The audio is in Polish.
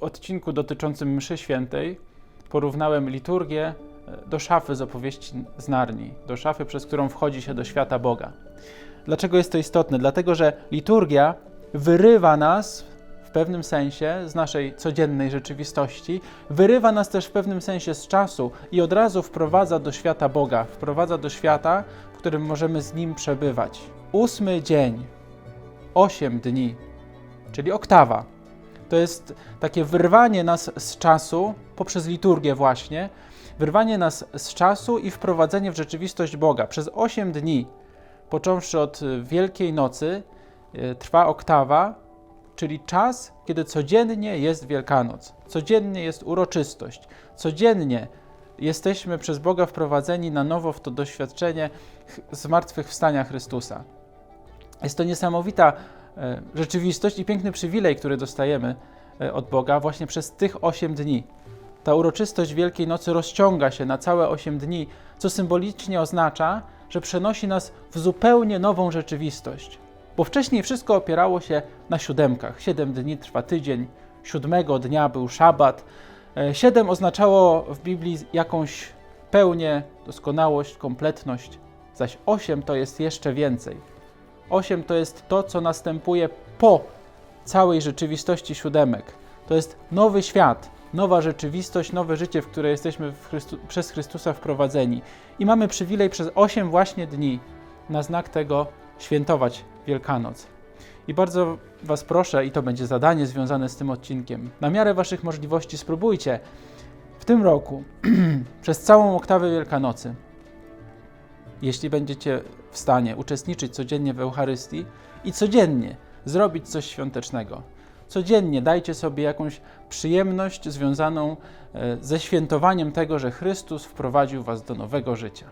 odcinku dotyczącym mszy świętej porównałem liturgię e, do szafy z opowieści z Narni, do szafy, przez którą wchodzi się do świata Boga. Dlaczego jest to istotne? Dlatego, że liturgia wyrywa nas w pewnym sensie z naszej codziennej rzeczywistości, wyrywa nas też w pewnym sensie z czasu i od razu wprowadza do świata Boga, wprowadza do świata, w którym możemy z Nim przebywać. Ósmy dzień, osiem dni, czyli oktawa. To jest takie wyrwanie nas z czasu poprzez liturgię właśnie, wyrwanie nas z czasu i wprowadzenie w rzeczywistość Boga. Przez 8 dni, począwszy od Wielkiej Nocy, y, trwa oktawa, czyli czas, kiedy codziennie jest Wielkanoc, codziennie jest uroczystość, codziennie jesteśmy przez Boga wprowadzeni na nowo w to doświadczenie ch- zmartwychwstania Chrystusa. Jest to niesamowita e, rzeczywistość i piękny przywilej, który dostajemy e, od Boga właśnie przez tych 8 dni. Ta uroczystość Wielkiej Nocy rozciąga się na całe 8 dni, co symbolicznie oznacza, że przenosi nas w zupełnie nową rzeczywistość. Bo wcześniej wszystko opierało się na siódemkach. Siedem dni trwa tydzień, siódmego dnia był szabat. E, Siedem oznaczało w Biblii jakąś pełnię, doskonałość, kompletność, zaś osiem to jest jeszcze więcej. Osiem to jest to, co następuje po całej rzeczywistości siódemek. To jest nowy świat, nowa rzeczywistość, nowe życie, w które jesteśmy w Chrystu- przez Chrystusa wprowadzeni. I mamy przywilej przez osiem właśnie dni na znak tego świętować Wielkanoc. I bardzo Was proszę, i to będzie zadanie związane z tym odcinkiem, na miarę Waszych możliwości spróbujcie w tym roku przez całą oktawę Wielkanocy jeśli będziecie w stanie uczestniczyć codziennie w Eucharystii i codziennie zrobić coś świątecznego. Codziennie dajcie sobie jakąś przyjemność związaną e, ze świętowaniem tego, że Chrystus wprowadził Was do nowego życia.